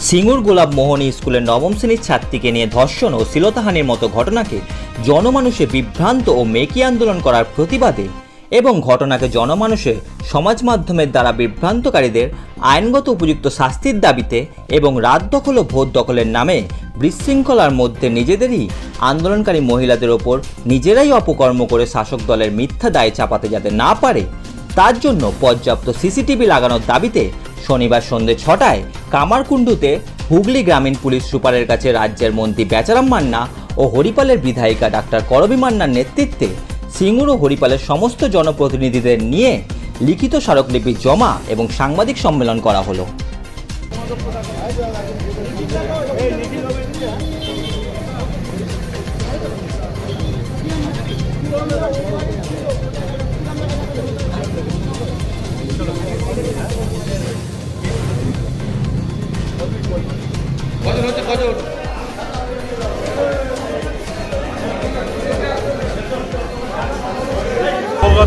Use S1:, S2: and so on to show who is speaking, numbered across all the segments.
S1: সিঙ্গুর গোলাপ মোহনী স্কুলের নবম শ্রেণির ছাত্রীকে নিয়ে ধর্ষণ ও শ্লীলতাহানির মতো ঘটনাকে জনমানুষে বিভ্রান্ত ও মেকি আন্দোলন করার প্রতিবাদে এবং ঘটনাকে জনমানুষে সমাজ মাধ্যমের দ্বারা বিভ্রান্তকারীদের আইনগত উপযুক্ত শাস্তির দাবিতে এবং রাত দখল ও ভোট দখলের নামে বিশৃঙ্খলার মধ্যে নিজেদেরই আন্দোলনকারী মহিলাদের ওপর নিজেরাই অপকর্ম করে শাসক দলের মিথ্যা দায় চাপাতে যাতে না পারে, তার জন্য পর্যাপ্ত সিসিটিভি লাগানোর দাবিতে শনিবার সন্ধ্যে ছটায় কামারকুণ্ডুতে হুগলি গ্রামীণ পুলিশ সুপারের কাছে রাজ্যের মন্ত্রী বেচারাম মান্না ও হরিপালের বিধায়িকা ডাক্তার করবী মান্নার নেতৃত্বে সিঙ্গুর ও হরিপালের সমস্ত জনপ্রতিনিধিদের নিয়ে লিখিত স্মারকলিপি জমা এবং সাংবাদিক সম্মেলন করা হলো।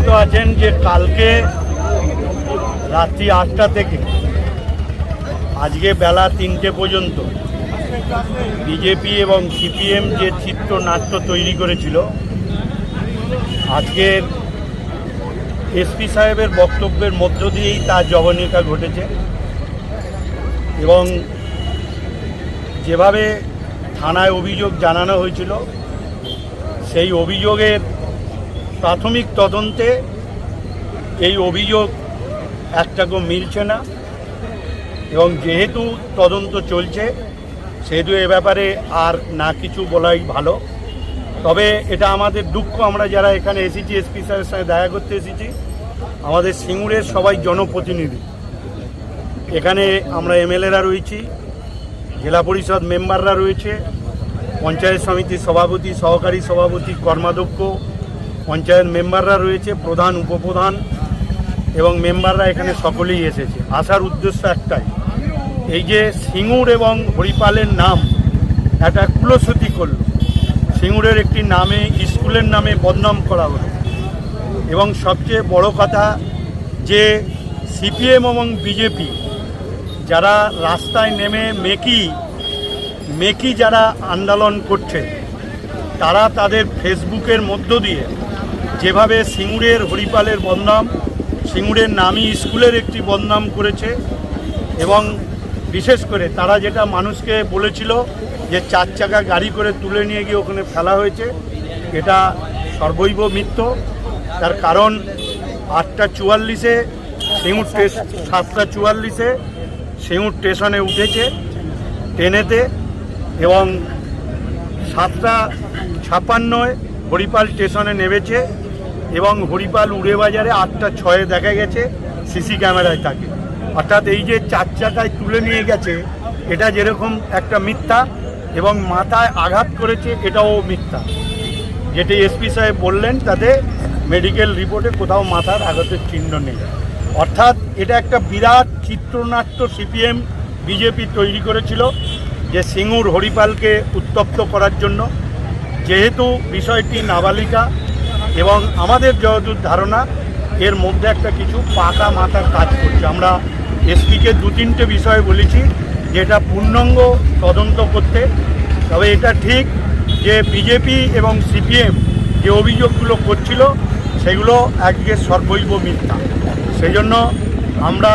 S2: অবগত আছেন যে কালকে রাত্রি আটটা থেকে, আজকে বেলা তিনটে পর্যন্ত, বিজেপি এবং সিপিএম যে চিত্রনাট্য তৈরি করেছিল আজকের এসপি সাহেবের বক্তব্যের মধ্য দিয়েই তার জবনিকা ঘটেছে এবং যেভাবে থানায় অভিযোগ জানানো হয়েছিল, সেই অভিযোগের প্রাথমিক তদন্তে এই অভিযোগ একটাকেও মিলছে না এবং যেহেতু তদন্ত চলছে, সেহেতু এ ব্যাপারে আর না কিছু বলাই ভালো। তবে এটা আমাদের দুঃখ, আমরা যারা এখানে এসেছি, এসপি স্যারের সঙ্গে দেখা করতে এসেছি, আমাদের সিঙ্গুরের সবাই জনপ্রতিনিধি। এখানে আমরা এমএলএরা রয়েছি, জেলা পরিষদ মেম্বাররা রয়েছে, পঞ্চায়েত সমিতির সভাপতি, সহকারী সভাপতি, কর্মাধ্যক্ষ পঞ্চায়েত মেম্বাররা রয়েছে, প্রধান, উপপ্রধান এবং মেম্বাররা এখানে সকলেই এসেছে। আসার উদ্দেশ্য একটাই, এই যে সিঙ্গুর এবং হরিপালের নাম একটা কুলশ্রুতি করল। সিঙ্গুরের একটি নামে, স্কুলের নামে বদনাম করা হলো। এবং সবচেয়ে বড় কথা, যে সিপিএম এবং বিজেপি যারা রাস্তায় নেমে মেকি মেকি যারা আন্দোলন করছে, তারা তাদের ফেসবুকের মধ্য দিয়ে যেভাবে সিঙ্গুরের হরিপালের বদনাম, সিঙ্গুরের নামী স্কুলের একটি বদনাম করেছে এবং বিশেষ করে তারা যেটা মানুষকে বলেছিল যে চার চাকা গাড়ি করে তুলে নিয়ে গিয়ে ওখানে ফেলা হয়েছে, এটা সর্বৈব মিথ্য। তার কারণ আটটা চুয়াল্লিশে, সিঙ্গুর স্টেশন সাতটা চুয়াল্লিশে সিঙ্গুর স্টেশনে উঠেছে ট্রেনেতে এবং সাতটা ছাপান্নয় হরিপাল স্টেশনে নেমেছে। এবং হরিপাল উড়ে বাজারে আটটা ছয়ে দেখা গেছে সিসি ক্যামেরায় থাকে অর্থাৎ এই যে চার চাকায় তুলে নিয়ে গেছে, এটা যেরকম একটা মিথ্যা এবং মাথায় আঘাত করেছে, এটাও মিথ্যা। যেটি এসপি সাহেব বললেন, তাতে মেডিকেল রিপোর্টে কোথাও মাথার আঘাতের চিহ্ন নেই। অর্থাৎ এটা একটা বিরাট চিত্রনাট্য সিপিএম, বিজেপি তৈরি করেছিল যে সিঙ্গুর হরিপালকে উত্তপ্ত করার জন্য। যেহেতু বিষয়টি নাবালিকা এবং আমাদের যতদূর ধারণা, এর মধ্যে একটা কিছু পাকা মাথার কাজ করছে। আমরা এসপিকে দু তিনটে বিষয় বলেছি যে এটা পূর্ণাঙ্গ তদন্ত করতে। তবে এটা ঠিক যে বিজেপি এবং সিপিএম যে অভিযোগগুলো করছিল, সেগুলো আজকে সর্বৈব মিথ্যা। সেই জন্য আমরা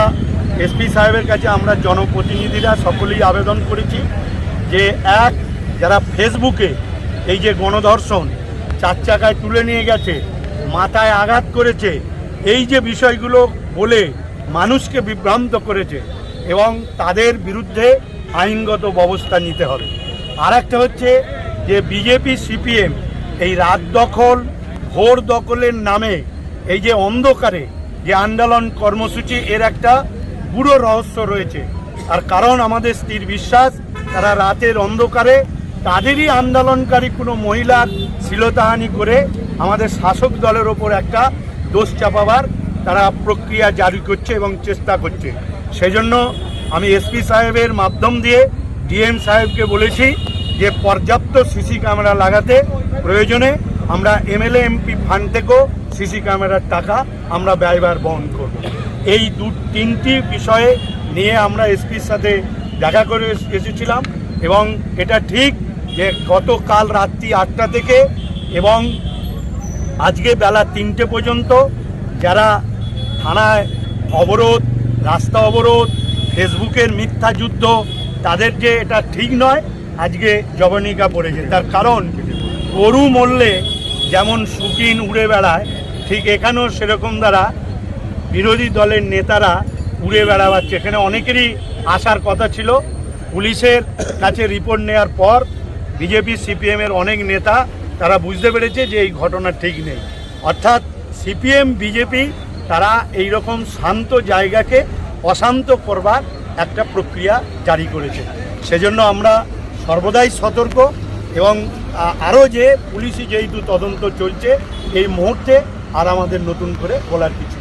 S2: এসপি সাহেবের কাছে আমরা জনপ্রতিনিধিরা সকলেই আবেদন করেছি যে, এক, যারা ফেসবুকে এই যে গণধর্ষণ চার চাকায় তুলে নিয়ে গেছে, মাথায় আঘাত করেছে। এই যে বিষয়গুলো বলে মানুষকে বিভ্রান্ত করেছে এবং তাদের বিরুদ্ধে আইনগত ব্যবস্থা নিতে হবে। আর একটা হচ্ছে যে বিজেপি সিপিএম এই রাত দখল, ভোর দখলের নামে এই যে অন্ধকারে যে আন্দোলন কর্মসূচি, এর একটা পুরো রহস্য রয়েছে। আর কারণ আমাদের স্থির বিশ্বাস, তারা রাতের অন্ধকারে তাদেরই আন্দোলনকারী কোনো মহিলার শ্লীলতাহানি করে আমাদের শাসক দলের ওপর একটা দোষ চাপাবার তারা প্রক্রিয়া জারি করছে এবং চেষ্টা করছে। সেজন্য আমি এসপি সাহেবের মাধ্যম দিয়ে ডিএম সাহেবকে বলেছি যে পর্যাপ্ত সিসি ক্যামেরা লাগাতে প্রয়োজনে আমরা এমএলএ, এমপি ফান্ড থেকেও সিসি ক্যামেরার টাকা আমরা ব্যয়ভার বহন করব। এই দু, তিনটি বিষয়ে নিয়ে আমরা এসপির সাথে দেখা করে এসেছিলাম এবং এটা ঠিক যে গতকাল রাত্রি আটটা থেকে এবং আজকে বেলা তিনটে পর্যন্ত যারা থানায় অবরোধ, রাস্তা অবরোধ, ফেসবুকের মিথ্যা যুদ্ধ, তাদের যে এটা ঠিক নয়, আজকে জবনিকা পড়েছে তার কারণ গরু মরলে যেমন শুকিন উড়ে বেড়ায়, ঠিক এখানেও সেরকম দ্বারা বিরোধী দলের নেতারা উড়ে বেড়াচ্ছে। এখানে অনেকেরই আসার কথা ছিল। পুলিশের কাছে রিপোর্ট নেওয়ার পর বিজেপি সিপিএমের অনেক নেতা, তারা বুঝতে পেরেছে যে এই ঘটনা ঠিক নেই অর্থাৎ সিপিএম, বিজেপি তারা এই রকম শান্ত জায়গাকে অশান্ত করবার একটা প্রক্রিয়া জারি করেছে সেজন্য আমরা সর্বদাই সতর্ক এবং আরও যে পুলিশি যেহেতু তদন্ত চলছে, এই মুহূর্তে আর আমাদের নতুন করে বলার কিছু।